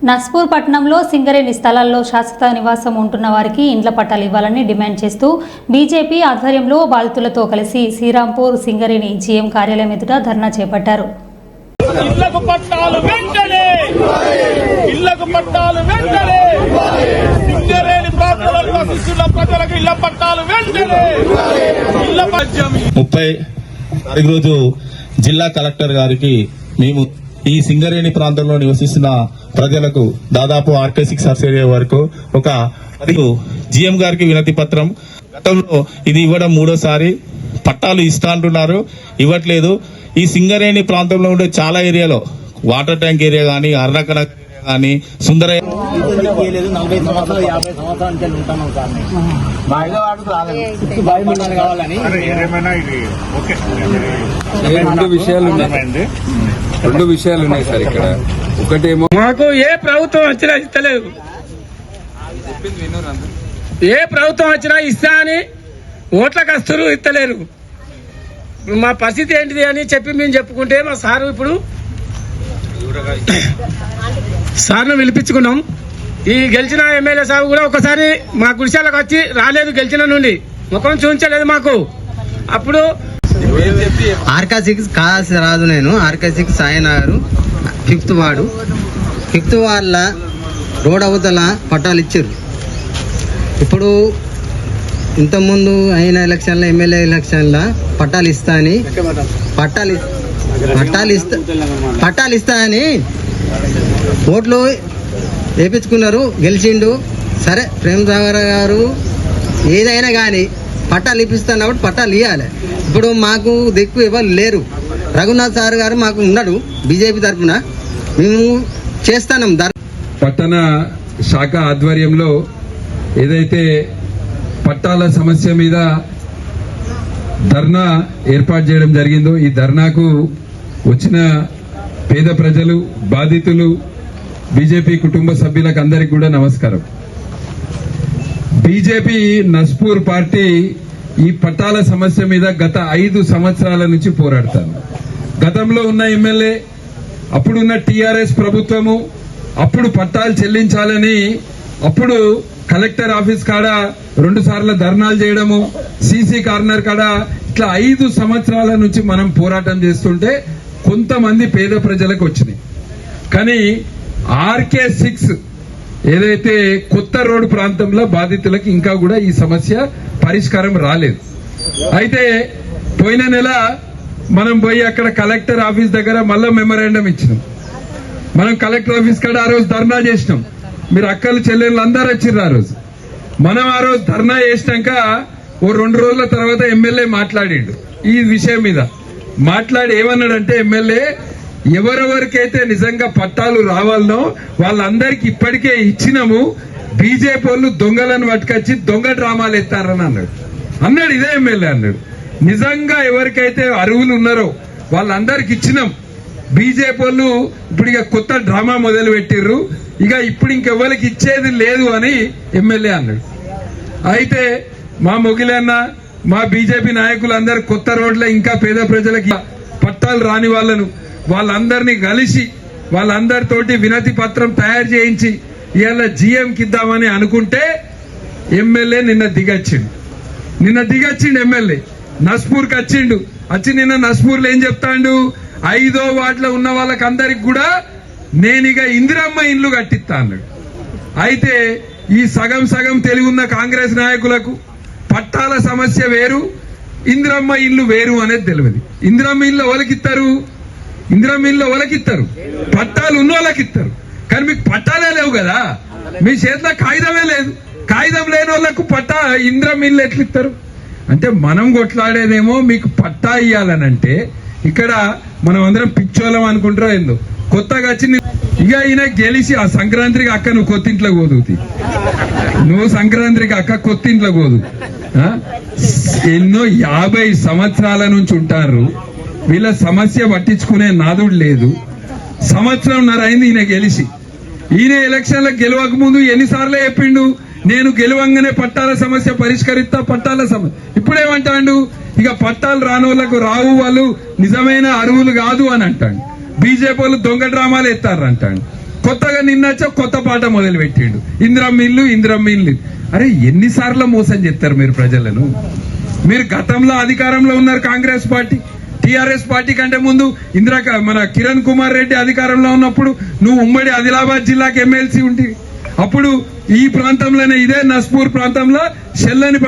నస్పూర్ పట్టణంలో సింగరేణి స్థలాల్లో శాశ్వత నివాసం ఉంటున్న వారికి ఇండ్ల పట్టాలు ఇవ్వాలని డిమాండ్ చేస్తూ బీజేపీ ఆధ్వర్యంలో బాధితులతో కలిసి శ్రీరాంపూర్ సింగరేణి జీఎం కార్యాలయం ఎదుట ధర్నా చేపట్టారు. ఇళ్ళకు పట్టాలు వెంటనే! ఇళ్ళకు పట్టాలు వెంటనే! సింగరేణి ప్రాంతంలో నివసిస్తున్న ప్రజలకు ఇళ్ళ పట్టాలు వెంటనే! ఇళ్ళ పద్యం ముప్పై తారీఖు రోజు జిల్లా కలెక్టర్ గారికి మేము ఈ సింగరేణి ప్రాంతంలో నివసిస్తున్న ప్రజలకు దాదాపు ఆర్కే సిక్స్ ఏరియా వరకు ఒక మరియు జిఎం గారికి వినతి పత్రం. గతంలో ఇది ఇవ్వడం మూడోసారి. పట్టాలు ఇస్తా అంటున్నారు ఇవ్వట్లేదు. ఈ సింగరేణి ప్రాంతంలో ఉండే చాలా ఏరియాలో వాటర్ ట్యాంక్ ఏరియా కానీ అర్ణకణ కానీ సుందర నలభై సంవత్సరాలు యాభై సార్ కావాలని రెండు విషయాలు ఉన్నాయి. రెండు విషయాలు ఉన్నాయి సార్ ఇక్కడ. ఒకటేమో. మాకు ఏ ప్రభుత్వం వచ్చినా ఇస్తలేదు. ఏ ప్రభుత్వం వచ్చినా ఇస్తా అని ఓట్ల కస్తులు ఇస్తలేరు. మా పరిస్థితి ఏంటిది అని చెప్పి మేము చెప్పుకుంటే మా సారు ఇప్పుడు సార్ను పిలిపించుకున్నాం. ఈ గెలిచిన ఎమ్మెల్యే సాబు కూడా ఒకసారి మా గుడిశాలకు వచ్చి రాలేదు గెలిచిన నుండి. ముఖం చూపించలేదు మాకు. అప్పుడు ఆర్కా సిక్స్ కావాల్సి రాదు నేను. Arka six Sainagar fifth ward fifth వార్డుల రోడ్ అవతల పట్టాలు ఇచ్చారు. ఇప్పుడు ఇంతకుముందు అయిన ఎలక్షన్లో ఎమ్మెల్యే ఎలక్షన్లో పట్టాలు ఇస్తా అని పట్టాలు పట్టాలు ఇస్తా పట్టాలు ఇస్తా అని ఓట్లు వేపించుకున్నారు గెలిచిండు. సరే ప్రేమ్ సాగర్ గారు ఏదైనా కానీ పట్టాలు ఇప్పిస్తున్నప్పుడు పట్టాలు ఇవ్వాలి ఇప్పుడు మాకు దిక్కు ఇవ్వాలి లేరు. రఘునాథ్ సార్ గారు మాకు ఉన్నాడు బీజేపీ తరఫున. మేము చేస్తాం పట్టణ శాఖ ఆధ్వర్యంలో ఏదైతే పట్టాల సమస్య మీద ధర్నా ఏర్పాటు చేయడం జరిగిందో ఈ ధర్నాకు వచ్చిన పేద ప్రజలు బాధితులు బీజేపీ కుటుంబ సభ్యులకు అందరికి కూడా నమస్కారం. బీజేపీ నస్పూర్ పార్టీ ఈ పట్టాల సమస్య మీద గత ఐదు సంవత్సరాల నుంచి పోరాడతాను గతంలో ఉన్న ఎమ్మెల్యే అప్పుడున్న టీఆర్ఎస్ ప్రభుత్వము అప్పుడు పట్టాలు చెల్లించాలని అప్పుడు కలెక్టర్ ఆఫీస్ కాడ రెండు సార్లు ధర్నాలు చేయడము సీసీ కార్నర్ కాడ ఇట్లా ఐదు సంవత్సరాల నుంచి మనం పోరాటం చేస్తుంటే కొంతమంది పేద ప్రజలకు వచ్చినాయి. కానీ ఆర్కే సిక్స్ ఏదైతే కొత్త రోడ్డు ప్రాంతంలో బాధితులకు ఇంకా కూడా ఈ సమస్య పరిష్కారం రాలేదు. అయితే పోయిన నెల మనం పోయి అక్కడ కలెక్టర్ ఆఫీస్ దగ్గర మళ్ళీ మెమరాండం ఇచ్చినాం. మనం కలెక్టర్ ఆఫీస్ కాడ ఆ రోజు ధర్నా చేసినాం. మీరు అక్కలు చెల్లెళ్ళు అందరు వచ్చిర్రు ఆ రోజు. మనం ఆ రోజు ధర్నా చేసినాక ఓ రెండు రోజుల తర్వాత ఎమ్మెల్యే మాట్లాడిండు. ఈ విషయం మీద. మాట్లాడి ఏమన్నాడంటే ఎమ్మెల్యే ఎవరెవరికైతే నిజంగా పట్టాలు రావాలనో వాళ్ళందరికి ఇప్పటికే ఇచ్చినాము. బీజేపీ వాళ్ళు దొంగలను పట్టుకొచ్చి దొంగ డ్రామాలు ఎత్తారని అన్నాడు. అన్నాడు ఇదే ఎమ్మెల్యే అన్నాడు. నిజంగా ఎవరికైతే అరువులు ఉన్నారో వాళ్ళందరికి ఇచ్చినాం. బీజేపీ వాళ్ళు ఇప్పుడు ఇక కొత్త డ్రామా మొదలు పెట్టిర్రు. ఇక ఇప్పుడు ఇంకెవ్వరికి ఇచ్చేది లేదు అని ఎమ్మెల్యే అన్నాడు. అయితే మా మొగిలన్న మా బీజేపీ నాయకులందరూ కొత్త రోడ్ల ఇంకా పేద ప్రజలకి పట్టాలు రాని వాళ్ళను వాళ్ళందరినీ కలిసి వాళ్ళందరితోటి వినతి పత్రం తయారు చేయించి ఇవాళ జీఎంకి ఇద్దామని అనుకుంటే ఎమ్మెల్యే నిన్న దిగచ్చిండు. నిన్న దిగచ్చిండు ఎమ్మెల్యే. నస్పూర్కి వచ్చిండు వచ్చి నిన్న నస్పూర్లో ఏం చెప్తాండు? ఐదో వాటిలో ఉన్న వాళ్ళకి అందరికి కూడా ఇక ఇందిరమ్మ ఇండ్లు కట్టిస్తా అన్నాడు అయితే ఈ సగం సగం తెలివి ఉన్న కాంగ్రెస్ నాయకులకు పట్టాల సమస్య వేరు ఇందిరమ్మ ఇల్లు వేరు అనేది తెలియదు. ఇందిరమ్మ ఇల్లు ఎవరికిస్తారు ఇందిరమ్మ ఇల్లు ఎవరికిస్తారు పట్టాలు ఉన్న వాళ్ళకి ఇస్తారు. కానీ మీకు పట్టాలే లేవు కదా? మీ చేతిలో కాగితమే లేదు. కాగితం లేని వాళ్ళకు పట్టా ఇందిరమ్మ ఇల్లు ఎట్లా ఇస్తారు అంటే మనం కొట్లాడేదేమో మీకు పట్టా ఇయ్యాలనంటే ఇక్కడ మనం అందరం పిచ్చోళం అనుకుంటారో ఏందో. కొత్తగా వచ్చింది. ఇక ఈయన గెలిచి ఆ సంక్రాంతికి అక్క నువ్వు కొత్తింట్లో పోదువుతి. నువ్వు సంక్రాంతికి అక్క కొత్తింట్లో కోదు ఎన్నో యాభై సంవత్సరాల నుంచి ఉంటారు. వీళ్ళ సమస్య పట్టించుకునే నాదుడు లేదు. సంవత్సరంన్నర అయింది ఈయన గెలిచి. ఈయన ఎలక్షన్లకు గెలవక ముందు ఎన్నిసార్లు చెప్పిండు? నేను గెలవంగానే పట్టాల సమస్య పరిష్కరిస్తా పట్టాల సమస్య ఇప్పుడేమంటాడు? ఇక పట్టాలు రాని వాళ్ళకు రావు వాళ్ళు నిజమైన అరువులు కాదు అని అంటాడు. బీజేపీ వాళ్ళు దొంగ డ్రామాలు ఎత్తారు అంటాడు. కొత్తగా నిన్నచ్చా కొత్త పాట మొదలు పెట్టిండు ఇందిరమ్మ ఇల్లు ఇందిరమ్మ ఇల్లు. అరే ఎన్నిసార్లు మోసం చేస్తారు మీరు ప్రజలను? మీరు గతంలో అధికారంలో ఉన్నారు కాంగ్రెస్ పార్టీ. టిఆర్ఎస్ పార్టీ కంటే ముందు ఇందిరా మన కిరణ్ కుమార్ రెడ్డి అధికారంలో ఉన్నప్పుడు నువ్వు ఉమ్మడి ఆదిలాబాద్ జిల్లాకి ఎమ్మెల్సీ ఉంటివి అప్పుడు ఈ ప్రాంతంలోనే ఇదే నస్పూర్ ప్రాంతంలో షెల్లని